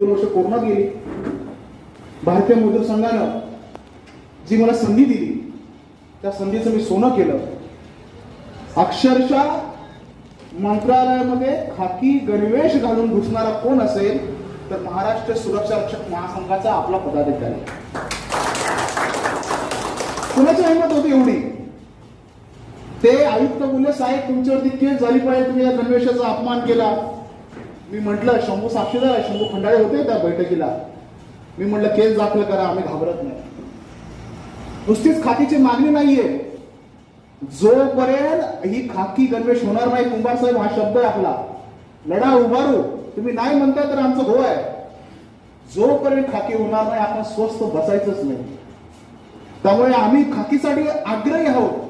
दोन वर्ष कोरोनात गेली. भारतीय मजूर संघानं जी मला संधी दिली त्या संधीचं मी सोनं केलं. अक्षरशः मंत्रालयामध्ये खाकी गणवेश घालून घुसणारा कोण असेल तर महाराष्ट्र सुरक्षा रक्षक महासंघाचा आपला पदाधिकारी. कुणाची हिंमत होती एवढी? ते आयुक्त बोलले साहेब तुमच्यावरती केस झाली पाहिजे तुम्ही या गणवेशाचा अपमान केला. मी म्हटलं शंभू साक्षीदार आहे शंभू खंडाळे होते त्या बैठकीला. मी म्हटलं केस दाखल करा आम्ही घाबरत नाही. नुसतीच खाकीची मागणी नाहीये. जोपर्यंत ही खाकी गणवेश होणार नाही कुंभार साहेब हा शब्द आहे आपला. लढा उभारू. तुम्ही नाही म्हणताय तर आमचं हो आहे. जोपर्यंत खाकी होणार नाही आपण स्वस्त बसायचंच नाही. त्यामुळे आम्ही खाकीसाठी आग्रही आहोत.